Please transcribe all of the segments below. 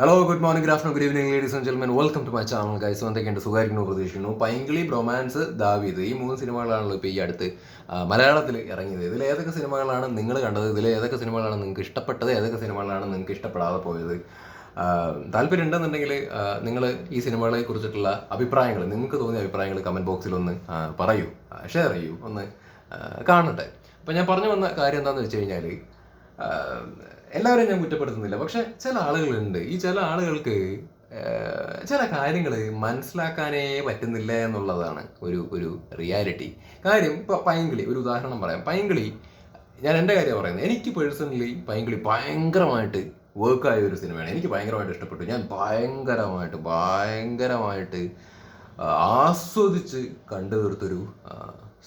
Hello good morning good afternoon good evening ladies and gentlemen welcome to my channel guys എന്തൊക്കെയുണ്ട്? സുഖമായിരിക്കുന്നു പ്രതീക്ഷിക്കുന്നു. പൈങ്കിളി bromance ദാവീദ്. ഈ മൂന്ന് സിനിമകളാണല്ലോ ഇപ്പോൾ ഈ അടുത്ത് മലയാളത്തിൽ ഇറങ്ങിയത്. ഇതിൽ ഏതൊക്കെ സിനിമകളാണ് നിങ്ങൾ കണ്ടത്? ഇതിൽ ഏതൊക്കെ സിനിമകളാണ് നിങ്ങൾക്ക് ഇഷ്ടപ്പെട്ടത്? ഏതൊക്കെ സിനിമകളാണ് നിങ്ങൾക്ക് ഇഷ്ടപ്പെടാതെ പോയത്? താല്പര്യം ഉണ്ടെന്നുണ്ടെങ്കിൽ നിങ്ങൾ ഈ സിനിമകളെ കുറിച്ചിട്ടുള്ള അഭിപ്രായങ്ങൾ നിങ്ങൾക്ക് തോന്നിയ അഭിപ്രായങ്ങൾ കമന്റ് ബോക്സിൽ ഒന്ന് പറയൂ ഷെയർ ചെയ്യൂ ഒന്ന് കാണട്ടെ. അപ്പോൾ ഞാൻ പറഞ്ഞു വന്ന കാര്യം എന്താണെന്ന് വെച്ച് കഴിഞ്ഞാൽ ആഹ് എല്ലാവരെയും ഞാൻ കുറ്റപ്പെടുത്തുന്നില്ല. പക്ഷെ ചില ആളുകളുണ്ട്. ഈ ചില ആളുകൾക്ക് ചില കാര്യങ്ങൾ മനസ്സിലാക്കാനേ പറ്റുന്നില്ല എന്നുള്ളതാണ് ഒരു ഒരു റിയാലിറ്റി കാര്യം ഇപ്പൊ പൈങ്കിളി ഒരു ഉദാഹരണം പറയാം. പൈങ്കിളി ഞാൻ എന്റെ കാര്യം പറയുന്നത് എനിക്ക് പേഴ്സണലി പൈങ്കിളി ഭയങ്കരമായിട്ട് വർക്കായ ഒരു സിനിമയാണ്. എനിക്ക് ഭയങ്കരമായിട്ട് ഇഷ്ടപ്പെട്ടു. ഞാൻ ഭയങ്കരമായിട്ട് ഭയങ്കരമായിട്ട് ആസ്വദിച്ച് കണ്ടു തീർത്തൊരു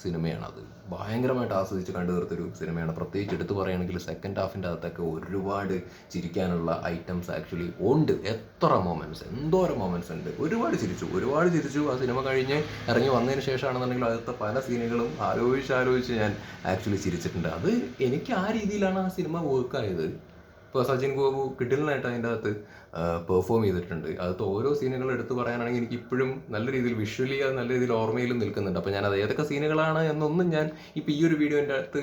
സിനിമയാണത്. ഭയങ്കരമായിട്ട് ആസ്വദിച്ച് കണ്ടു തീർത്തൊരു സിനിമയാണ്. പ്രത്യേകിച്ച് എടുത്തു പറയുകയാണെങ്കിൽ സെക്കൻഡ് ഹാഫിന്റെ അകത്തൊക്കെ ഒരുപാട് ചിരിക്കാനുള്ള ഐറ്റംസ് ആക്ച്വലി ഉണ്ട്. എത്ര മൊമെന്റ്സ് എന്തോരം മൊമെന്റ്സ് ഉണ്ട്. ഒരുപാട് ചിരിച്ചു ഒരുപാട് ചിരിച്ചു. ആ സിനിമ കഴിഞ്ഞ് ഇറങ്ങി വന്നതിന് ശേഷമാണെന്നുണ്ടെങ്കിൽ അടുത്ത പല സീനുകളും ആലോചിച്ച് ആലോചിച്ച് ഞാൻ ആക്ച്വലി ചിരിച്ചിട്ടുണ്ട്. അത് എനിക്ക് ആ രീതിയിലാണ് ആ സിനിമ വർക്കായത് ഇപ്പോൾ സച്ചിൻ ഗോപു കിഡിലിനായിട്ട് അതിന്റെ അകത്ത് പെർഫോം ചെയ്തിട്ടുണ്ട്. അതിലത്തെ ഓരോ സീനുകൾ എടുത്തു പറയാനാണെങ്കിൽ എനിക്ക് ഇപ്പോഴും നല്ല രീതിയിൽ വിഷ്വലി അത് നല്ല രീതിയിൽ ഓർമ്മയിൽ നിൽക്കുന്നുണ്ട്. അപ്പോൾ ഞാൻ അത് ഏതൊക്കെ സീനുകളാണ് എന്നൊന്നും ഞാൻ ഇപ്പോൾ ഈ ഒരു വീഡിയോന്റെ അകത്ത്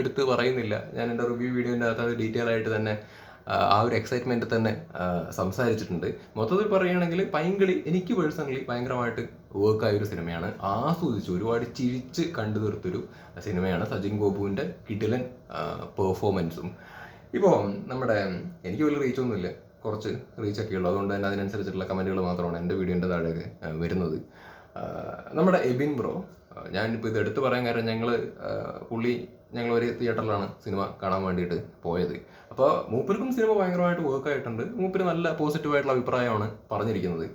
എടുത്ത് പറയുന്നില്ല. ഞാൻ എന്റെ റിവ്യൂ വീഡിയോന്റെ അകത്ത് അത് ഡീറ്റെയിൽ ആയിട്ട് തന്നെ ആ, ഒരു എക്സൈറ്റ്മെന്റ് തന്നെ സംസാരിച്ചിട്ടുണ്ട്. മൊത്തത്തിൽ പറയുകയാണെങ്കിൽ പൈങ്കിളി എനിക്ക് പേഴ്സണലി ഭയങ്കരമായിട്ട് വർക്കായ ഒരു സിനിമയാണ്. ആസ്വദിച്ച് ഒരുപാട് ചിരിച്ച് കണ്ടു തീർത്തൊരു സിനിമയാണ് സജിൻ ഗോപുവിന്റെ കിഡിലൻ പെർഫോമൻസും ഇപ്പോൾ നമ്മുടെ എനിക്ക് വലിയ റീച്ചൊന്നുമില്ല കുറച്ച് റീച്ചൊക്കെ ഉള്ളൂ. അതുകൊണ്ട് തന്നെ അതിനനുസരിച്ചിട്ടുള്ള കമന്റുകൾ മാത്രമാണ് എന്റെ വീഡിയോന്റെ ആ, വരുന്നത്. നമ്മുടെ എബിൻ ബ്രോ ഞാനിപ്പോൾ ഇത് എടുത്തു പറയാൻ കാരണം ഞങ്ങൾ പുള്ളി ഞങ്ങൾ ഒരു തിയേറ്ററിലാണ് സിനിമ കാണാൻ വേണ്ടിയിട്ട് പോയത്. അപ്പോൾ മൂപ്പർക്കും സിനിമ ഭയങ്കരമായിട്ട് വർക്ക് ആയിട്ടുണ്ട്. മൂപ്പര് നല്ല പോസിറ്റീവായിട്ടുള്ള അഭിപ്രായമാണ് പറഞ്ഞിരിക്കുന്നത്.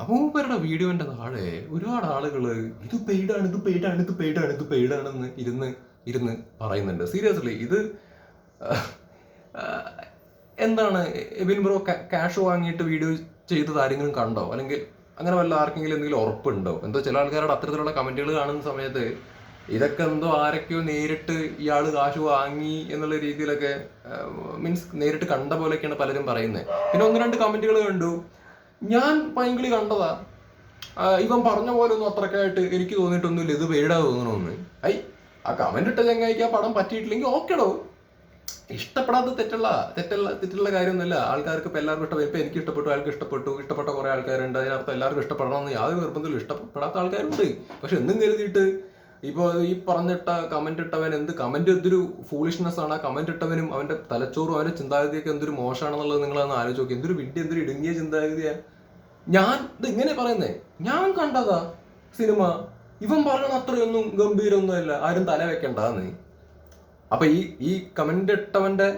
അപ്പോൾ മൂപ്പരുടെ വീഡിയോന്റെ താഴെ ഒരുപാട് ആളുകൾ ഇത് പെയ്ഡാണ് ഇത് പെയ്ഡാണ് ഇത് പെയ്ഡാണ് ഇത് പെയ്ഡാണെന്ന് ഇരുന്ന് ഇരുന്ന് പറയുന്നുണ്ട്. സീരിയസ്ലി ഇത് എന്താണ് എബിൻ ബ്രോ ക്യാഷ് വാങ്ങിയിട്ട് വീഡിയോ ചെയ്തത് ആരെങ്കിലും കണ്ടോ? അല്ലെങ്കിൽ അങ്ങനെ വല്ല ആർക്കെങ്കിലും എന്തെങ്കിലും ഉറപ്പുണ്ടോ? എന്തോ ചില ആൾക്കാരുടെ അത്തരത്തിലുള്ള കമന്റുകൾ കാണുന്ന സമയത്ത് ഇതൊക്കെ എന്തോ ആരൊക്കെയോ നേരിട്ട് ഇയാൾ കാശ് വാങ്ങി എന്നുള്ള രീതിയിലൊക്കെ മീൻസ് നേരിട്ട് കണ്ട പോലെയൊക്കെയാണ് പലരും പറയുന്നത്. പിന്നെ ഒന്ന് രണ്ട് കമന്റുകൾ കണ്ടു. ഞാൻ പൈങ്കിളി കണ്ടതാ. ഇവൻ പറഞ്ഞ പോലെ ഒന്നും അത്രക്കായിട്ട് എനിക്ക് തോന്നിയിട്ടൊന്നുമില്ല. ഇത് പേടാ തോന്നണമെന്ന് ഐ ആ കമന്റ് ഇട്ട ചങ്ങായിക്ക് ആ പടം പറ്റിയിട്ടില്ലെങ്കിൽ ഓക്കെടോ ഇഷ്ടപ്പെടാത്ത തെറ്റുള്ള തെറ്റുള്ള തെറ്റുള്ള കാര്യമൊന്നുമില്ല. ആൾക്കാർക്ക് ഇപ്പം എല്ലാവർക്കും ഇഷ്ടപ്പെട്ടു ഇപ്പം എനിക്ക് ഇഷ്ടപ്പെട്ടു അയാൾക്ക് ഇഷ്ടപ്പെട്ടു. ഇഷ്ടപ്പെട്ട കുറേ ആൾക്കാരുണ്ട്. അതിനർത്ഥം എല്ലാവർക്കും ഇഷ്ടപ്പെടണമെന്ന് യാതൊരു നിർബന്ധമില്ല ഇഷ്ടപ്പെടാത്ത ആൾക്കാരുണ്ട്. പക്ഷെ എന്നും കരുതിയിട്ട് ഇപ്പോൾ ഈ പറഞ്ഞിട്ട കമന്റ് ഇട്ടവൻ എന്ത് കമന്റ് എന്തൊരു ഫൂളിഷ്നെസ് ആണ്. ആ കമന്റ് ഇട്ടവനും അവന്റെ തലച്ചോറും അവന്റെ ചിന്താഗതിയൊക്കെ എന്തൊരു മോശമാണെന്നുള്ളത് നിങ്ങളൊന്ന് ആലോചിച്ച് നോക്കി. എന്തൊരു വിഡ്ഢി എന്തൊരു ഇടുങ്ങിയ ചിന്താഗതിയാ. ഞാൻ ഇത് ഇങ്ങനെ പറയുന്നേ. ഞാൻ കണ്ടതാ സിനിമ. ഇവൻ പറയണ അത്രയൊന്നും ഗംഭീരമൊന്നുമല്ല. ആരും തല വെക്കണ്ടെന്ന്. അപ്പൊ ഈ ഈ കമന്റ് ഇട്ടവന്റെ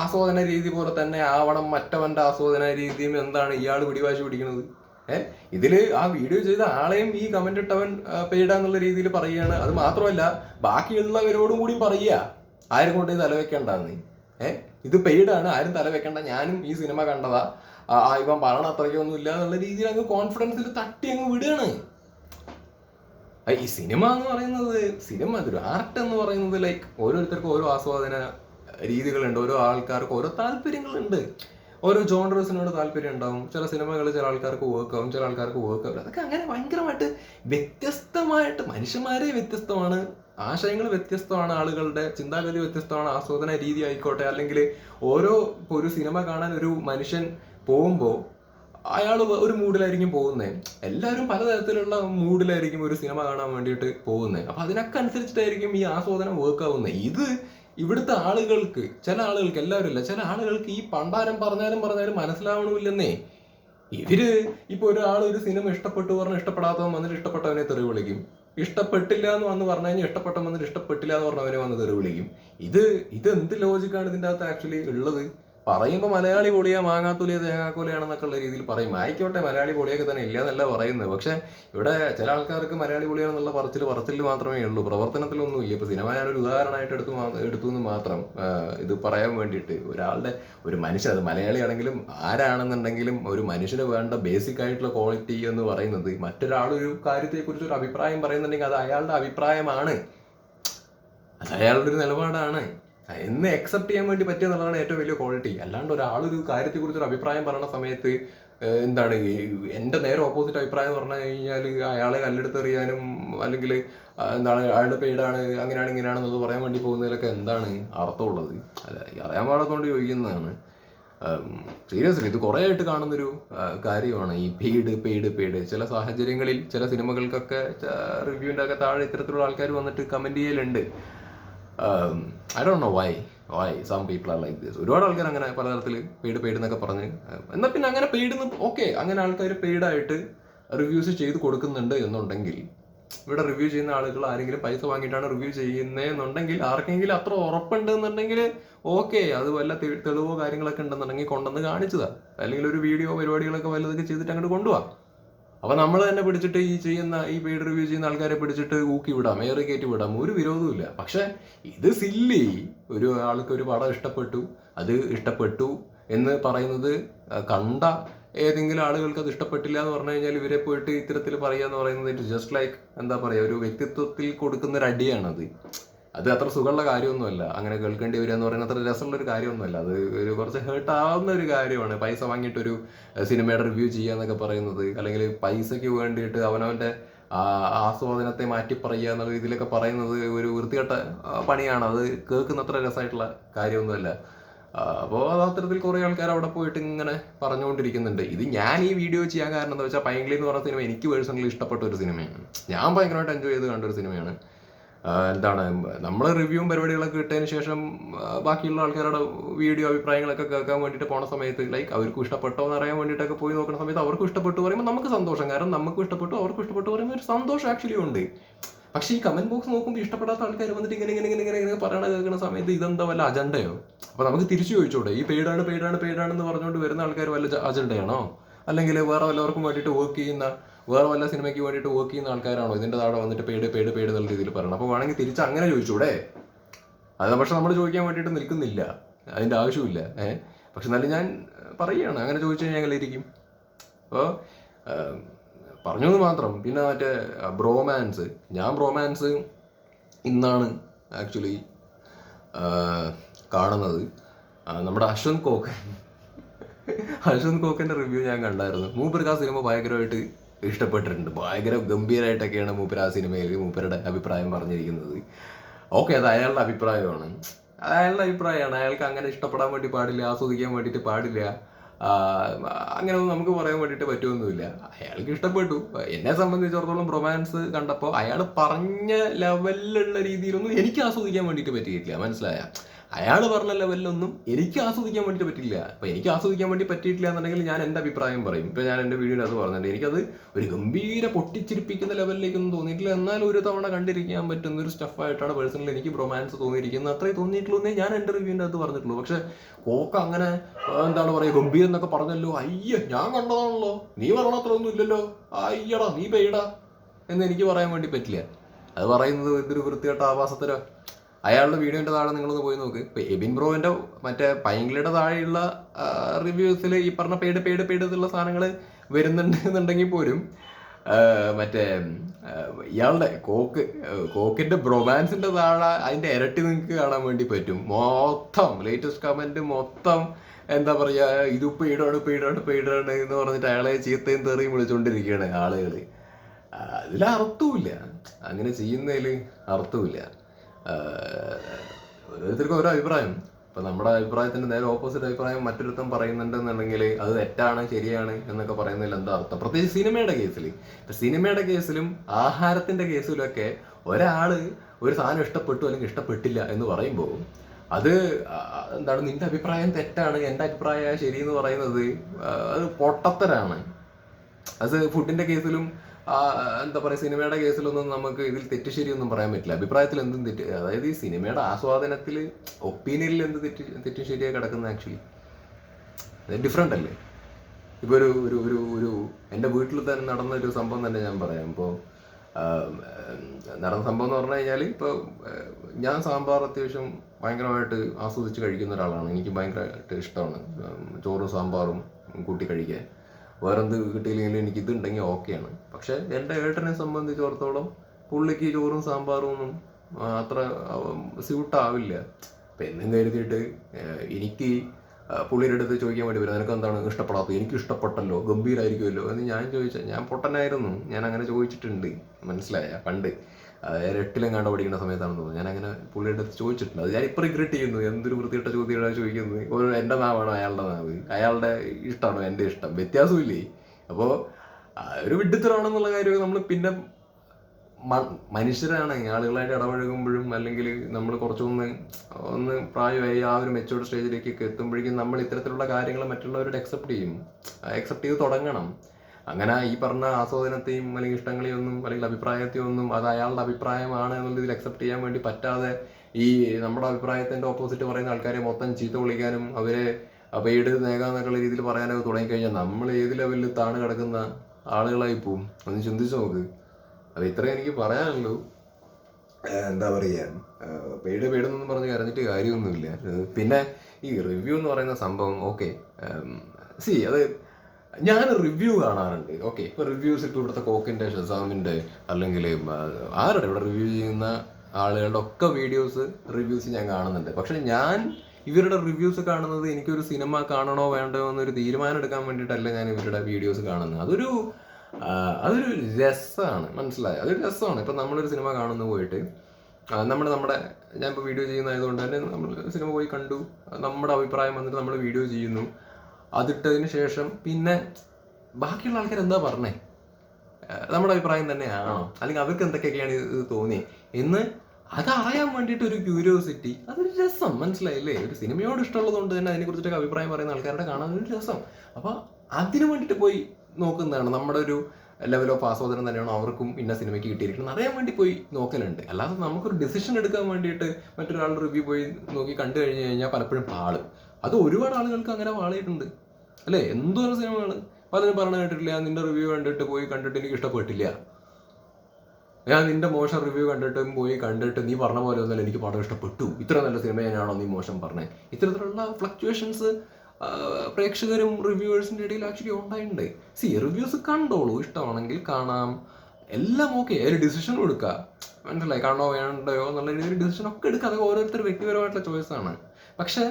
ആസ്വാദന രീതി പോലെ തന്നെ ആവണം മറ്റവന്റെ ആസ്വാദന രീതിയും എന്താണ് ഇയാൾ പിടിവാശി പിടിക്കുന്നത്? ഏഹ് ഇതിൽ ആ വീഡിയോ ചെയ്ത ആളെയും ഈ കമന്റ് ഇട്ടവൻ പേടാന്നുള്ള രീതിയിൽ പറയുകയാണ്. അത് മാത്രമല്ല ബാക്കിയുള്ളവരോടും കൂടി പറയുക ആരും കൊണ്ട് തലവെക്കണ്ടെന്ന് ഏഹ് ഇത് പെയ്ഡാണ് ആരും തലവെക്കണ്ട ഞാനും ഈ സിനിമ കണ്ടതാ. ആ ഇവൻ പറയണ അത്രയ്ക്കൊന്നും ഇല്ല എന്നുള്ള രീതിയിൽ അങ്ങ് കോൺഫിഡൻസിൽ തട്ടി അങ്ങ് വിടുകയാണ്. ഈ സിനിമ എന്ന് പറയുന്നത് സിനിമ അതൊരു ആർട്ട് എന്ന് പറയുന്നത് ലൈക്ക് ഓരോരുത്തർക്കും ഓരോ ആസ്വാദന രീതികളുണ്ട് ഓരോ ആൾക്കാർക്ക് ഓരോ താല്പര്യങ്ങളുണ്ട്. ഓരോ ജോണറസിനോട് താല്പര്യം ഉണ്ടാവും ചില സിനിമകൾ ചില ആൾക്കാർക്ക് വർക്ക് ആവും ചില ആൾക്കാർക്ക് വർക്ക് ആവില്ല. അതൊക്കെ അങ്ങനെ ഭയങ്കരമായിട്ട് വ്യത്യസ്തമായിട്ട് മനുഷ്യന്മാരെ വ്യത്യസ്തമാണ് ആശയങ്ങൾ വ്യത്യസ്തമാണ് ആളുകളുടെ ചിന്താഗതി വ്യത്യസ്തമാണ് ആസ്വാദന രീതി ആയിക്കോട്ടെ അല്ലെങ്കിൽ ഓരോ ഒരു സിനിമ കാണാൻ ഒരു മനുഷ്യൻ പോകുമ്പോൾ അയാൾ ഒരു മൂഡിലായിരിക്കും പോകുന്നത് എല്ലാവരും പലതരത്തിലുള്ള മൂഡിലായിരിക്കും ഒരു സിനിമ കാണാൻ വേണ്ടിയിട്ട് പോകുന്നത് അപ്പൊ അതിനൊക്കെ അനുസരിച്ചിട്ടായിരിക്കും ഈ ആസ്വാദനം വർക്ക് ആവുന്നത് ഇത് ഇവിടുത്തെ ആളുകൾക്ക് ചില ആളുകൾക്ക് എല്ലാവരും ഇല്ല ചില ആളുകൾക്ക് ഈ പണ്ടാരം പറഞ്ഞാലും പറഞ്ഞാലും മനസ്സിലാവണമില്ലെന്നേ ഇവർ ഇപ്പൊ ഒരാൾ ഒരു സിനിമ ഇഷ്ടപ്പെട്ടു പറഞ്ഞ് ഇഷ്ടപ്പെടാത്തവൻ വന്നിട്ട് ഇഷ്ടപ്പെട്ടവനെ തെറി വിളിക്കും. ഇഷ്ടപ്പെട്ടില്ല എന്ന് വന്ന് പറഞ്ഞു കഴിഞ്ഞാൽ ഇഷ്ടപ്പെട്ടവന്നിട്ട് ഇഷ്ടപ്പെട്ടില്ല എന്ന് പറഞ്ഞവനെ വന്ന് തെറി വിളിക്കും. ഇത് ഇത് എന്ത് ലോജിക്കാണ് ഇതിന്റെ അകത്ത് ആക്ച്വലി ഉള്ളത്? പറയുമ്പോൾ മലയാളി പൊളിയാ മാങ്ങാത്തുലിയ തേങ്ങാക്കൂലിയാണെന്നൊക്കെ ഉള്ള രീതിയിൽ പറയും. ആയിക്കോട്ടെ മലയാളി പൊളിയൊക്കെ തന്നെ ഇല്ല എന്നല്ല പറയുന്നത്. പക്ഷെ ഇവിടെ ചില ആൾക്കാർക്ക് മലയാളി പൊളിയാണെന്നുള്ള പറച്ചിൽ പറച്ചിൽ മാത്രമേ ഉള്ളൂ. പ്രവർത്തനത്തിലൊന്നും ഇല്ല. ഇപ്പൊ സിനിമ ഞാനൊരു ഉദാഹരണമായിട്ട് എടുത്തു എടുത്തു എന്ന് മാത്രം ഇത് പറയാൻ വേണ്ടിയിട്ട് ഒരാളുടെ ഒരു മനുഷ്യൻ അത് മലയാളിയാണെങ്കിലും ആരാണെന്നുണ്ടെങ്കിലും ഒരു മനുഷ്യന് വേണ്ട ബേസിക് ആയിട്ടുള്ള ക്വാളിറ്റി എന്ന് പറയുന്നത് മറ്റൊരാൾ ഒരു കാര്യത്തെക്കുറിച്ച് ഒരു അഭിപ്രായം പറയുന്നുണ്ടെങ്കിൽ അത് അയാളുടെ അഭിപ്രായമാണ്. അത് അയാളുടെ ഒരു നിലപാടാണ്. എന്ന് അക്സെപ്റ്റ് ചെയ്യാൻ വേണ്ടി പറ്റുക എന്നുള്ളതാണ് ഏറ്റവും വലിയ ക്വാളിറ്റി അല്ലാണ്ട് ഒരാളൊരു കാര്യത്തെക്കുറിച്ച് ഒരു അഭിപ്രായം പറയുന്ന സമയത്ത് എന്താണ് എന്റെ നേരെ ഓപ്പോസിറ്റ് അഭിപ്രായം എന്ന് പറഞ്ഞു കഴിഞ്ഞാൽ അയാളെ കല്ലെടുത്തെറിയാനും അല്ലെങ്കിൽ എന്താണ് അയാളുടെ പേടാണ് അങ്ങനെയാണ് ഇങ്ങനെയാണെന്നത് പറയാൻ വേണ്ടി പോകുന്നതിലൊക്കെ എന്താണ് അർത്ഥമുള്ളത്? അല്ല അറിയാൻ പാടത്തോണ്ട് ചോദിക്കുന്നതാണ്. സീരിയസ്ലി ഇത് കുറേ ആയിട്ട് കാണുന്നൊരു കാര്യമാണ്. ഈ പെയ്ഡ് പെയ്ഡ് പെയ്ഡ് ചില സാഹചര്യങ്ങളിൽ ചില സിനിമകൾക്കൊക്കെ റിവ്യൂവിന്റെ ഒക്കെ താഴെ ഇത്തരത്തിലുള്ള ആൾക്കാർ വന്നിട്ട് കമന്റ് ചെയ്യലുണ്ട്. I don't know why why some people are like this ഒരുപാട് ആൾക്കാർ അങ്ങനെ പലതരത്തിൽ പെയ്ഡ് പെയ്ഡ് എന്നൊക്കെ പറഞ്ഞ്. ഉം, എന്നാൽ പിന്നെ അങ്ങനെ പെയ്ഡ് ഓക്കെ അങ്ങനെ ആൾക്കാർ പെയ്ഡായിട്ട് റിവ്യൂസ് ചെയ്ത് കൊടുക്കുന്നുണ്ട് എന്നുണ്ടെങ്കിൽ ഇവിടെ റിവ്യൂ ചെയ്യുന്ന ആളുകൾ ആരെങ്കിലും പൈസ വാങ്ങിയിട്ടാണ് റിവ്യൂ ചെയ്യുന്നതെന്നുണ്ടെങ്കിൽ ആർക്കെങ്കിലും അത്ര ഉറപ്പുണ്ട് എന്നുണ്ടെങ്കിൽ ഓക്കെ അത് വല്ല തെളിവോ കാര്യങ്ങളൊക്കെ ഉണ്ടെന്നുണ്ടെങ്കിൽ കൊണ്ടുവന്ന് കാണിച്ചതാ. അല്ലെങ്കിൽ ഒരു വീഡിയോ പരിപാടികളൊക്കെ വല്ലതൊക്കെ ചെയ്തിട്ട് അങ്ങോട്ട് കൊണ്ടുപോവാ അപ്പൊ നമ്മൾ തന്നെ പിടിച്ചിട്ട് ഈ ചെയ്യുന്ന ഈ പെയ്ഡ് റിവ്യൂ ചെയ്യുന്ന ആൾക്കാരെ പിടിച്ചിട്ട് ഊക്കി വിടാം ഏറി കയറ്റി വിടാം ഒരു വിരോധവുമില്ല പക്ഷെ ഇത് സില്ലി ഒരു ആൾക്ക് ഒരു പടം ഇഷ്ടപ്പെട്ടു അത് ഇഷ്ടപ്പെട്ടു എന്ന് പറയുന്നത് കണ്ട ഏതെങ്കിലും ആളുകൾക്ക് അത് ഇഷ്ടപ്പെട്ടില്ല എന്ന് പറഞ്ഞു കഴിഞ്ഞാൽ ഇവരെ പോയിട്ട് ഇത്തരത്തിൽ പറയുക എന്ന് പറയുന്നത് ജസ്റ്റ് ലൈക്ക് എന്താ പറയുക ഒരു വ്യക്തിത്വത്തിൽ കൊടുക്കുന്ന ഒരു അടിയാണത്. അത് അത്ര സുഖമുള്ള കാര്യമൊന്നുമല്ല. അങ്ങനെ കേൾക്കേണ്ടി വരിക എന്ന് പറയുന്നത് അത്ര രസമുള്ള ഒരു കാര്യമൊന്നുമല്ല. അത് ഒരു കുറച്ച് ഹേർട്ടാവുന്ന ഒരു കാര്യമാണ്. പൈസ വാങ്ങിയിട്ടൊരു സിനിമയുടെ റിവ്യൂ ചെയ്യുക എന്നൊക്കെ പറയുന്നത്. അല്ലെങ്കിൽ പൈസയ്ക്ക് വേണ്ടിയിട്ട് അവനവന്റെ ആസ്വാദനത്തെ മാറ്റി പറയുക എന്നുള്ള രീതിയിലൊക്കെ പറയുന്നത് ഒരു വൃത്തികെട്ട പണിയാണ്. അത് കേൾക്കുന്നത്ര രസമായിട്ടുള്ള കാര്യമൊന്നുമല്ല. അപ്പോൾ അത് അത്തരത്തിൽ കുറേ ആൾക്കാർ അവിടെ പോയിട്ട് ഇങ്ങനെ പറഞ്ഞുകൊണ്ടിരിക്കുന്നുണ്ട്. ഇത് ഞാൻ ഈ വീഡിയോ ചെയ്യാൻ കാരണം എന്താ വെച്ചാൽ പൈങ്കിളി എന്ന് പറഞ്ഞ സിനിമ എനിക്ക് പേഴ്സണലി ഇഷ്ടപ്പെട്ട ഒരു സിനിമയാണ്. ഞാൻ ഭയങ്കരമായിട്ട് എൻജോയ് ചെയ്ത് കണ്ട ഒരു സിനിമയാണ്. എന്താണ് നമ്മൾ റിവ്യൂവും പരിപാടികളൊക്കെ ഇട്ടതിന് ശേഷം ബാക്കിയുള്ള ആൾക്കാരുടെ വീഡിയോ അഭിപ്രായങ്ങളൊക്കെ കേൾക്കാൻ വേണ്ടിയിട്ട് പോണ സമയത്ത് ലൈക്ക് അവർക്കും ഇഷ്ടപ്പെട്ടോ എന്ന് അറിയാൻ വേണ്ടിയിട്ടൊക്കെ പോയി നോക്കുന്ന സമയത്ത് അവർക്കും ഇഷ്ടപ്പെട്ടു പറയുമ്പോൾ നമുക്ക് സന്തോഷം. കാരണം നമുക്കും ഇഷ്ടപ്പെട്ടു അവർക്കും ഇഷ്ടപ്പെട്ടു പറയുമ്പോൾ ഒരു സന്തോഷം ആക്ച്വലി ഉണ്ട്. പക്ഷേ ഈ കമന്റ് ബോക്സ് നോക്കുമ്പോൾ ഇഷ്ടപ്പെടാത്ത ആൾക്കാർ വന്നിട്ട് ഇങ്ങനെ ഇങ്ങനെ ഇങ്ങനെ ഇങ്ങനെ ഇങ്ങനെ പറയണ കേൾക്കുന്ന സമയത്ത് ഇതെന്താ വല്ല അജണ്ടയോ അപ്പോൾ നമുക്ക് തിരിച്ചു ചോദിച്ചോടെ ഈ പെയ്ഡാണ് പെയ്ഡാണ് പെയ്ഡാണെന്ന് പറഞ്ഞുകൊണ്ട് വരുന്ന ആൾക്കാർ വല്ല അജണ്ടയാണോ അല്ലെങ്കിൽ വേറെ വല്ലവർക്കും വേണ്ടിയിട്ട് വർക്ക് ചെയ്യുന്ന വേറെ വല്ല സിനിമയ്ക്ക് വേണ്ടിയിട്ട് വർക്ക് ചെയ്യുന്ന ആൾക്കാരാണോ? ഇതിന്റെ താഴെ വന്നിട്ട് പേട് പേട് പേട് എന്നുള്ള രീതിയിൽ പറയണം. അപ്പോൾ വേണമെങ്കിൽ തിരിച്ച് അങ്ങനെ ചോദിച്ചൂടെ? അത് പക്ഷെ നമ്മൾ ചോദിക്കാൻ വേണ്ടിയിട്ട് നിൽക്കുന്നില്ല. അതിന്റെ ആവശ്യമില്ല ഏഹ് പക്ഷെ എന്നാലും ഞാൻ പറയുകയാണ് അങ്ങനെ ചോദിച്ചു കഴിഞ്ഞാൽ എങ്ങനെ ഇരിക്കും അപ്പോൾ പറഞ്ഞു മാത്രം. പിന്നെ മറ്റേ ബ്രോമാൻസ് ഞാൻ ബ്രോമാൻസ് ഇന്നാണ് ആക്ച്വലി കാണുന്നത്. നമ്മുടെ അശ്വന്ത് കോക്കൻ. അശ്വന്ത് കോക്കന്റെ റിവ്യൂ ഞാൻ കണ്ടായിരുന്നു. മൂപ്പർക്ക് ആ സിനിമ ഭയങ്കരമായിട്ട് ഇഷ്ടപ്പെട്ടിട്ടുണ്ട്. ഭയങ്കര ഗംഭീരമായിട്ടൊക്കെയാണ് മൂപ്പർ ആ സിനിമയിൽ മൂപ്പരുടെ അഭിപ്രായം പറഞ്ഞിരിക്കുന്നത്. ഓക്കെ അത് അയാളുടെ അഭിപ്രായമാണ്. അയാളുടെ അഭിപ്രായമാണ്. അയാൾക്ക് അങ്ങനെ ഇഷ്ടപ്പെടാൻ വേണ്ടി പാടില്ല ആസ്വദിക്കാൻ വേണ്ടിയിട്ട് പാടില്ല അങ്ങനെ ഒന്നും നമുക്ക് പറയാൻ വേണ്ടിയിട്ട് പറ്റുമൊന്നുമില്ല അയാൾക്ക് ഇഷ്ടപ്പെട്ടു. എന്നെ സംബന്ധിച്ചിടത്തോളം റൊമാൻസ് കണ്ടപ്പോൾ അയാൾ പറഞ്ഞ ലെവലിലുള്ള രീതിയിലൊന്നും എനിക്ക് ആസ്വദിക്കാൻ വേണ്ടിയിട്ട് പറ്റിയിട്ടില്ല. മനസ്സിലായ? അയാൾ പറഞ്ഞ ലെവലിലൊന്നും എനിക്ക് ആസ്വദിക്കാൻ വേണ്ടി പറ്റില്ല അപ്പൊ എനിക്ക് ആസ്വദിക്കാൻ വേണ്ടി പറ്റിയിട്ടില്ല എന്നുണ്ടെങ്കിൽ ഞാൻ എന്റെ അഭിപ്രായം പറയും. ഇപ്പൊ ഞാൻ എന്റെ വീഡിയോയിൽ അത് പറഞ്ഞിട്ടുണ്ട്. എനിക്കത് ഒരു ഗംഭീര പൊട്ടിച്ചിരിപ്പിക്കുന്ന ലെവലിലേക്കൊന്നും തോന്നിയിട്ടില്ല. എന്നാൽ ഒരു തവണ കണ്ടിരിക്കാൻ പറ്റുന്ന ഒരു സ്റ്റഫായിട്ടാണ് പേഴ്സണലി എനിക്ക് റൊമാൻസ് തോന്നിയിരിക്കുന്നത്. അത്രേ തോന്നിയിട്ടുള്ളൂ ഞാൻ എന്റെ റിവ്യൂവിന്റെ അത് പറഞ്ഞിട്ടുള്ളൂ. പക്ഷെ കോക്ക അങ്ങനെ എന്താണ് പറയുക ഗംഭീരം എന്നൊക്കെ പറഞ്ഞല്ലോ. അയ്യ ഞാൻ കണ്ടതാണല്ലോ. നീ അത്ര ഇല്ലല്ലോ. അയ്യടാ നീ പെയ്യടാ എന്ന് എനിക്ക് പറയാൻ വേണ്ടി പറ്റില്ല. അത് പറയുന്നത് എന്തൊരു വൃത്തികെട്ട ആവാസത്തിലോ അയാളുടെ വീഡിയോന്റെ താഴെ നിങ്ങളൊന്ന് പോയി നോക്ക്. ഇപ്പൊ എബിൻ ബ്രോന്റെ മറ്റേ പൈങ്കിളിയുടെ താഴെയുള്ള റിവ്യൂസിൽ ഈ പറഞ്ഞ പേട് പേട് പേട് എന്നുള്ള സാധനങ്ങൾ വരുന്നുണ്ട് എന്നുണ്ടെങ്കിൽ പോലും മറ്റേ ഇയാളുടെ കോക്ക് കോക്കിന്റെ ബ്രൊമാൻസിന്റെ താഴെ അതിന്റെ ഇരട്ടി നിങ്ങൾക്ക് കാണാൻ വേണ്ടി പറ്റും. മൊത്തം ലേറ്റസ്റ്റ് കമന്റ് മൊത്തം എന്താ പറയാ ഇത് പെയ്ഡാണ് പെയ്ഡാണ് പെയ്ഡാണ് എന്ന് പറഞ്ഞിട്ട് അയാളെ ചീത്തയും തെറിയും വിളിച്ചുകൊണ്ടിരിക്കുകയാണ് ആളുകൾ അതിൽ അർത്ഥവുമില്ല. അങ്ങനെ ചെയ്യുന്നതിൽ അർത്ഥവുമില്ല. ആഹ് ഓരോരുത്തർക്കും ഓരോ അഭിപ്രായം. ഇപ്പൊ നമ്മുടെ അഭിപ്രായത്തിന്റെ നേരെ ഓപ്പോസിറ്റ് അഭിപ്രായം മറ്റൊരുത്തം പറയുന്നുണ്ടെന്നുണ്ടെങ്കിൽ അത് തെറ്റാണ് ശരിയാണ് എന്നൊക്കെ പറയുന്നതിൽ എന്താ അർത്ഥം? പ്രത്യേകിച്ച് സിനിമയുടെ കേസിൽ സിനിമയുടെ കേസിലും ആഹാരത്തിന്റെ കേസിലൊക്കെ ഒരാൾ ഒരു സാധനം ഇഷ്ടപ്പെട്ടു അല്ലെങ്കിൽ ഇഷ്ടപ്പെട്ടില്ല എന്ന് പറയുമ്പോൾ അത് എന്താണ് നിന്റെ അഭിപ്രായം തെറ്റാണ് എന്റെ അഭിപ്രായം ശരി എന്ന് പറയുന്നത് അത് പൊട്ടത്തരാണ്. അത് ഫുഡിന്റെ കേസിലും എന്താ പറയുക സിനിമയുടെ കേസിലൊന്നും നമുക്ക് ഇതിൽ തെറ്റ് ശരിയൊന്നും പറയാൻ പറ്റില്ല. അഭിപ്രായത്തിൽ എന്തും തെറ്റ് അതായത് ഈ സിനിമയുടെ ആസ്വാദനത്തിൽ ഒപ്പീനിയനിൽ എന്ത് തെറ്റ് തെറ്റും ശരിയായി കിടക്കുന്ന ആക്ച്വലി അത് ഡിഫറെന്റ് അല്ലേ? ഇപ്പോൾ ഒരു ഒരു ഒരു ഒരു എന്റെ വീട്ടിൽ തന്നെ നടന്ന ഒരു സംഭവം തന്നെ ഞാൻ പറയാം. ഇപ്പോൾ നടന്ന സംഭവം എന്ന് പറഞ്ഞു കഴിഞ്ഞാൽ ഇപ്പോൾ ഞാൻ സാമ്പാർ അത്യാവശ്യം ഭയങ്കരമായിട്ട് ആസ്വദിച്ച് കഴിക്കുന്ന ഒരാളാണ്. എനിക്ക് ഭയങ്കരമായിട്ട് ഇഷ്ടമാണ്. ചോറും സാമ്പാറും കൂട്ടി കഴിക്കാൻ. വേറെന്ത് കിട്ടിയില്ലെങ്കിലും എനിക്ക് ഇതുണ്ടെങ്കിൽ ഓക്കെയാണ്. പക്ഷെ എന്റെ ഏട്ടനെ സംബന്ധിച്ചിടത്തോളം പുള്ളിക്ക് ചോറും സാമ്പാറും ഒന്നും അത്ര സ്യൂട്ട് ആവില്ല അപ്പം എന്നും കരുതിയിട്ട് എനിക്ക് പുള്ളിയുടെ അടുത്ത് ചോദിക്കാൻ വേണ്ടി വരും. നിനക്ക് എന്താണ് ഇഷ്ടപ്പെടാത്തത്? എനിക്ക് ഇഷ്ടപ്പെട്ടല്ലോ. ഗംഭീരമായിരിക്കുമല്ലോ എന്ന് ഞാൻ ചോദിച്ചാൽ ഞാൻ പൊട്ടനായിരുന്നു. ഞാൻ അങ്ങനെ ചോദിച്ചിട്ടുണ്ട്. മനസ്സിലായ? പണ്ട്. കണ്ട പഠിക്കുന്ന സമയത്താണെന്ന് തോന്നുന്നു. ഞാൻ അങ്ങനെ പുള്ളിയുടെ അടുത്ത് ചോദിച്ചിട്ടുണ്ട്. അത് ഞാൻ ഇപ്പോൾ റിഗ്രറ്റ് ചെയ്യുന്നു. എന്തൊരു വൃത്തിയിട്ട ചോദ്യമാണ് ചോദിക്കുന്നത്? എന്റെ നാവാണോ അയാളുടെ നാവ് അയാളുടെ ഇഷ്ടമാണോ? എന്റെ ഇഷ്ടം. വ്യത്യാസമില്ലേ അപ്പോൾ ഒരു വിഡ്ഢിത്തരാണെന്നുള്ള കാര്യം നമ്മൾ പിന്നെ മനുഷ്യരാണ്. ആളുകളായിട്ട് ഇടപഴകുമ്പോഴും അല്ലെങ്കിൽ നമ്മൾ കുറച്ചൊന്ന് ഒന്ന് പ്രായമായി ആ ഒരു മെച്ചൂർഡ് സ്റ്റേജിലേക്കൊക്കെ എത്തുമ്പോഴേക്കും നമ്മൾ ഇത്തരത്തിലുള്ള കാര്യങ്ങൾ മറ്റുള്ളവരോട് അക്സെപ്റ്റ് ചെയ്യും. അക്സെപ്റ്റ് ചെയ്ത് തുടങ്ങണം. അങ്ങനെ ഈ പറഞ്ഞ ആസ്വാദനത്തെയും അല്ലെങ്കിൽ ഇഷ്ടങ്ങളെയും ഒന്നും അല്ലെങ്കിൽ അഭിപ്രായത്തെയും ഒന്നും അത് അയാളുടെ അഭിപ്രായമാണ് എന്നുള്ള രീതിയിൽ അക്സെപ്റ്റ് ചെയ്യാൻ വേണ്ടി പറ്റാതെ ഈ നമ്മുടെ അഭിപ്രായത്തിന്റെ ഓപ്പോസിറ്റ് പറയുന്ന ആൾക്കാരെ മൊത്തം ചീത്ത വിളിക്കാനും അവരെ പെയ്ഡ് നേകാന്നൊക്കെയുള്ള രീതിയിൽ പറയാനൊക്കെ തുടങ്ങിക്കഴിഞ്ഞാൽ നമ്മൾ ഏത് ലെവലിൽ താണു കിടക്കുന്ന ആളുകളായി പോവും? ഒന്ന് ചിന്തിച്ചു നോക്ക്. അത് ഇത്രയും എനിക്ക് പറയാനുള്ളൂ. എന്താ പറയുക പേട് പേടെന്നൊന്നും പറഞ്ഞ് കരഞ്ഞിട്ട് കാര്യമൊന്നുമില്ല. പിന്നെ ഈ റിവ്യൂ എന്ന് പറയുന്ന സംഭവം ഓക്കെ സി അത് ഞാൻ റിവ്യൂ കാണാറുണ്ട്. ഓക്കെ ഇപ്പൊ റിവ്യൂസ് ഇപ്പൊ ഇവിടുത്തെ കോക്കിന്റെ ഷസാമിന്റെ അല്ലെങ്കിൽ ആരുടെ ഇവിടെ റിവ്യൂ ചെയ്യുന്ന ആളുകളുടെ ഒക്കെ വീഡിയോസ് റിവ്യൂസ് ഞാൻ കാണുന്നുണ്ട്. പക്ഷെ ഞാൻ ഇവരുടെ റിവ്യൂസ് കാണുന്നത് എനിക്കൊരു സിനിമ കാണണോ വേണ്ടോ എന്നൊരു തീരുമാനം എടുക്കാൻ വേണ്ടിയിട്ടല്ല ഞാൻ ഇവരുടെ വീഡിയോസ് കാണുന്നത്. അതൊരു അതൊരു രസമാണ് മനസ്സിലായോ? അതൊരു രസമാണ് ഇപ്പം നമ്മളൊരു സിനിമ കാണുന്നു പോയിട്ട് നമ്മൾ നമ്മുടെ ഞാൻ ഇപ്പോൾ വീഡിയോ ചെയ്യുന്നതായതുകൊണ്ട് തന്നെ നമ്മൾ സിനിമ പോയി കണ്ടു. നമ്മുടെ അഭിപ്രായം വന്നിട്ട് നമ്മൾ വീഡിയോ ചെയ്യുന്നു. അതിട്ടതിന് ശേഷം പിന്നെ ബാക്കിയുള്ള ആൾക്കാർ എന്താ പറഞ്ഞേ? നമ്മുടെ അഭിപ്രായം തന്നെയാണോ? അല്ലെങ്കിൽ അവർക്ക് എന്തൊക്കെയൊക്കെയാണ് ഇത് തോന്നി എന്ന് അത് അറിയാൻ വേണ്ടിയിട്ട് ഒരു ക്യൂരിയോസിറ്റി അതൊരു രസം മനസ്സിലായില്ലേ ഒരു സിനിമയോട് ഇഷ്ടമുള്ളത് കൊണ്ട് തന്നെ അതിനെ കുറിച്ചിട്ടൊക്കെ അഭിപ്രായം പറയുന്ന ആൾക്കാരുടെ കാണാൻ ഒരു രസം. അപ്പോൾ അതിന് വേണ്ടിയിട്ട് പോയി നോക്കുന്നതാണ് നമ്മുടെ ഒരു ലെവൽ ഓഫ് ആസ്വാദനം തന്നെയാണോ അവർക്കും ഇന്ന സിനിമയ്ക്ക് കിട്ടിയിരിക്കുന്നത്. അറിയാൻ വേണ്ടി പോയി നോക്കലുണ്ട്. അല്ലാതെ നമുക്കൊരു ഡിസിഷൻ എടുക്കാൻ വേണ്ടിയിട്ട് മറ്റൊരാളുടെ റിവ്യൂ പോയി നോക്കി കണ്ടു കഴിഞ്ഞു കഴിഞ്ഞാൽ പലപ്പോഴും പാളും. അത് ഒരുപാട് ആളുകൾക്ക് അങ്ങനെ പാളിയിട്ടുണ്ട്. അല്ലേ? എന്തോരം സിനിമകൾ അതിന് പറഞ്ഞു കേട്ടിട്ടില്ല നിന്റെ റിവ്യൂ കണ്ടിട്ട് പോയി കണ്ടിട്ട് എനിക്ക് ഇഷ്ടപ്പെട്ടില്ല. ഞാൻ നിന്റെ മോശം റിവ്യൂ കണ്ടിട്ടും പോയി കണ്ടിട്ട് നീ പറഞ്ഞ പോലെ ഒന്നല്ല എനിക്ക് പടം ഇഷ്ടപ്പെട്ടു. ഇത്ര നല്ല സിനിമയാണോ നീ മോശം പറഞ്ഞേ? ഇത്തരത്തിലുള്ള ഫ്ലക്ച്വേഷൻസ് പ്രേക്ഷകരും റിവ്യൂവേഴ്സിന്റെ ഇടയിൽ ആക്ച്വലി ഉണ്ടായിട്ടുണ്ട്. സി റിവ്യൂസ് കണ്ടോളൂ. ഇഷ്ടമാണെങ്കിൽ കാണാം. എല്ലാം ഓക്കെ ഒരു ഡിസിഷൻ കൊടുക്കുക. മനസ്സിലായി? കാണണോ വേണ്ടയോ എന്നുള്ള രീതിയിൽ ഡിസിഷൻ ഒക്കെ എടുക്കുക. അതൊക്കെ ഓരോരുത്തർ വ്യക്തിപരമായിട്ടുള്ള ചോയ്സാണ് പക്ഷെ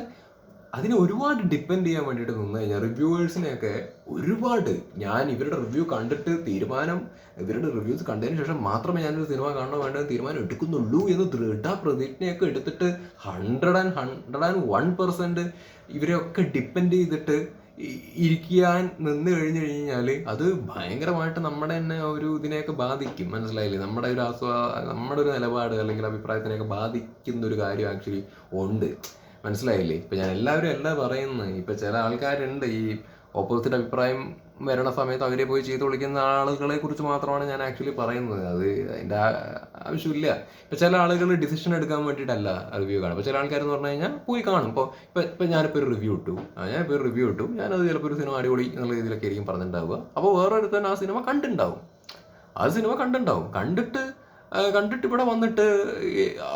അതിനെ ഒരുപാട് ഡിപ്പെൻഡ് ചെയ്യാൻ വേണ്ടിയിട്ട് നിന്ന് കഴിഞ്ഞാൽ റിവ്യൂവേഴ്സിനെയൊക്കെ ഒരുപാട് ഞാൻ ഇവരുടെ റിവ്യൂ കണ്ടിട്ട് തീരുമാനം ഇവരുടെ റിവ്യൂസ് കണ്ടതിന് ശേഷം മാത്രമേ ഞാനൊരു സിനിമ കാണണോ വേണ്ടെന്ന് തീരുമാനം എടുക്കുന്നുള്ളൂ എന്ന് ദൃഢ പ്രതിജ്ഞയൊക്കെ എടുത്തിട്ട് hundred and hundred and one percent ഇവരെയൊക്കെ ഡിപ്പെൻഡ് ചെയ്തിട്ട് ഇരിക്കാൻ നിന്ന് കഴിഞ്ഞു കഴിഞ്ഞാൽ അത് ഭയങ്കരമായിട്ട് നമ്മുടെ തന്നെ ഒരു ഇതിനെയൊക്കെ ബാധിക്കും. മനസ്സിലായില്ലേ? നമ്മുടെ ഒരു ആസ്വാ നമ്മുടെ ഒരു നിലപാട് അല്ലെങ്കിൽ അഭിപ്രായത്തിനെയൊക്കെ ബാധിക്കുന്ന ഒരു കാര്യം ആക്ച്വലി ഉണ്ട്. മനസ്സിലായില്ലേ? ഇപ്പൊ ഞാൻ എല്ലാവരും അല്ല പറയുന്നത് ഇപ്പൊ ചില ആൾക്കാരുണ്ട് ഈ ഓപ്പോസിറ്റ് അഭിപ്രായം വരണ സമയത്ത് അവരെ പോയി ചെയ്ത് വിളിക്കുന്ന ആളുകളെ കുറിച്ച് മാത്രമാണ് ഞാൻ ആക്ച്വലി പറയുന്നത്. അത് അതിന്റെ ആവശ്യമില്ല. ഇപ്പൊ ചില ആളുകൾ ഡിസിഷൻ എടുക്കാൻ വേണ്ടിയിട്ടല്ല റിവ്യൂ കാണും. ഇപ്പൊ ചില ആൾക്കാർ എന്ന് പറഞ്ഞു കഴിഞ്ഞാൽ പോയി കാണും. ഇപ്പോൾ ഇപ്പൊ ഇപ്പൊ ഞാനിപ്പോൾ ഒരു റിവ്യൂ ഇട്ടു. ഞാനിപ്പോൾ ഒരു റിവ്യൂ ഇട്ടു. ഞാനത് ചിലപ്പോൾ ഒരു സിനിമ അടിപൊളി എന്നുള്ള രീതിയിലൊക്കെ ആയിരിക്കും പറഞ്ഞിട്ടുണ്ടാവുക. അപ്പോൾ വേറൊരുത്തൻ ആ സിനിമ കണ്ടിട്ടുണ്ടാവും. ആ സിനിമ കണ്ടിട്ടുണ്ടാവും. കണ്ടിട്ട് കണ്ടിട്ട് ഇവിടെ വന്നിട്ട്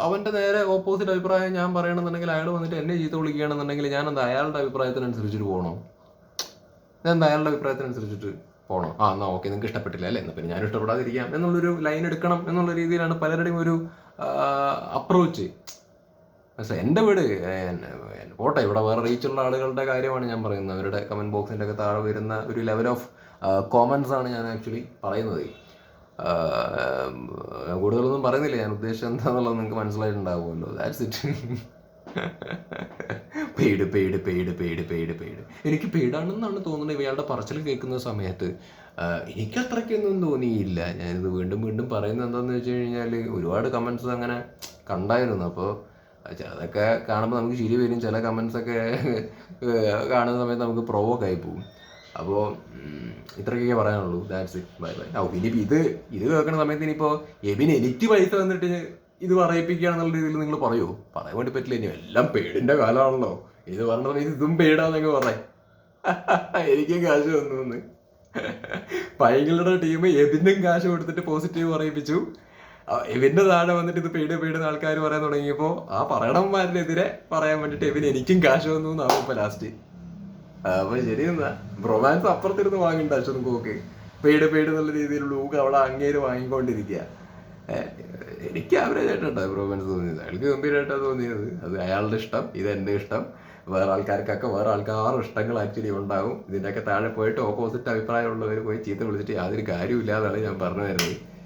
അവന്റെ നേരെ ഓപ്പോസിറ്റ് അഭിപ്രായം ഞാൻ പറയണമെന്നുണ്ടെങ്കിൽ അയാൾ വന്നിട്ട് എന്നെ ചീത്ത വിളിക്കുകയാണെന്നുണ്ടെങ്കിൽ ഞാൻ എന്താ അയാളുടെ അഭിപ്രായത്തിനനുസരിച്ചിട്ട് പോകണോ ഞാൻ എന്താ അയാളുടെ അഭിപ്രായത്തിനനുസരിച്ചിട്ട് പോകണം ആ എന്നാ ഓക്കെ നിങ്ങൾക്ക് ഇഷ്ടപ്പെട്ടില്ല അല്ലേ? എന്നാൽ പിന്നെ ഞാൻ ഇഷ്ടപ്പെടാതിരിക്കാം എന്നുള്ളൊരു ലൈൻ എടുക്കണം എന്നുള്ള രീതിയിലാണ് പലരുടെയും ഒരു അപ്രോച്ച് പക്ഷേ എന്റെ വീട് പോട്ടെ ഇവിടെ വേറെ റീച്ചുള്ള ആളുകളുടെ കാര്യമാണ് ഞാൻ പറയുന്നത്. അവരുടെ കമന്റ് ബോക്സിന്റെ ഒക്കെ താഴെ വരുന്ന ഒരു ലെവൽ ഓഫ് കോമൻസ് ആണ് ഞാൻ ആക്ച്വലി പറയുന്നത്. കൂടുതലൊന്നും പറയുന്നില്ല. ഞാൻ ഉദ്ദേശം എന്താണെന്നുള്ളത് നിങ്ങൾക്ക് മനസ്സിലായിട്ടുണ്ടാവുമല്ലോ. That's it paid paid paid paid paid paid എനിക്ക് പെയ്ഡാണെന്നാണ് തോന്നുന്നത് ഇയാളുടെ പറച്ചിൽ കേൾക്കുന്ന സമയത്ത്. എനിക്ക് അത്രയ്ക്കൊന്നും തോന്നിയില്ല. ഞാനിത് വീണ്ടും വീണ്ടും പറയുന്നത് എന്താണെന്ന് വെച്ച് കഴിഞ്ഞാൽ ഒരുപാട് കമൻസ് അങ്ങനെ കണ്ടായിരുന്നു. അപ്പോൾ അതൊക്കെ കാണുമ്പോൾ നമുക്ക് ചിരി വരും. ചില കമൻസൊക്കെ കാണുന്ന സമയത്ത് നമുക്ക് പ്രൊവോക്ക് ആയി പോകും അപ്പോൾ ഇത്രയൊക്കെ പറയാനുള്ളൂ. ദാറ്റ്സ് ഇറ്റ് ബൈ ബൈ ഓ ഇനിയിപ്പോൾ ഇത് ഇത് കേൾക്കുന്ന സമയത്ത് ഇനിയിപ്പോൾ എബിന് എനിക്ക് പൈസ തന്നിട്ട് ഇത് പറയിപ്പിക്കുകയാണെന്നുള്ള രീതിയിൽ നിങ്ങൾ പറയുമോ പറയാൻ വേണ്ടി പറ്റില്ല. ഇനി എല്ലാം പേടിന്റെ കാലമാണല്ലോ ഇത് പറഞ്ഞ ഇതും പേടാന്നൊക്കെ പറയാം എനിക്കും കാശ് വന്നു എന്ന് പൈകളുടെ ടീം എബിനും കാശ് കൊടുത്തിട്ട് പോസിറ്റീവ് പറയിപ്പിച്ചു. എബിന്റെ താഴെ വന്നിട്ട് ഇത് പേടി പേടുന്ന ആൾക്കാർ പറയാൻ തുടങ്ങിയപ്പോൾ ആ പറയണന്മാരിനെതിരെ പറയാൻ വേണ്ടിയിട്ട് എബിന് എനിക്കും കാശ് വന്നു എന്നാവും ഇപ്പൊ ലാസ്റ്റ് അപ്പൊ ശരി എന്നാ. റൊമാൻസ് അപ്പുറത്തിരുന്ന് വാങ്ങിണ്ട അശ്വതും കോക്ക് പേട് പേട് എന്നുള്ള രീതിയിലുള്ള ഊക്ക് അവളെ അങ്ങേര് വാങ്ങിക്കൊണ്ടിരിക്കുക. എനിക്ക് ആവറേജ് ആയിട്ടാണ് റൊമാൻസ് തോന്നിയത്. അയാൾക്ക് ഗംഭീരമായിട്ടാണ് തോന്നിയത്. അത് അയാളുടെ ഇഷ്ടം ഇത് എന്റെ ഇഷ്ടം. വേറെ ആൾക്കാർക്കൊക്കെ വേറെ ആൾക്കാർ ഇഷ്ടങ്ങൾ ആക്ച്വലി ഉണ്ടാവും. ഇതിന്റെയൊക്കെ താഴെ പോയിട്ട് ഓപ്പോസിറ്റ് അഭിപ്രായമുള്ളവർ പോയി ചീത്ത വിളിച്ചിട്ട് യാതൊരു കാര്യമില്ല എന്നാണ് ഞാൻ പറഞ്ഞു വരുന്നത്.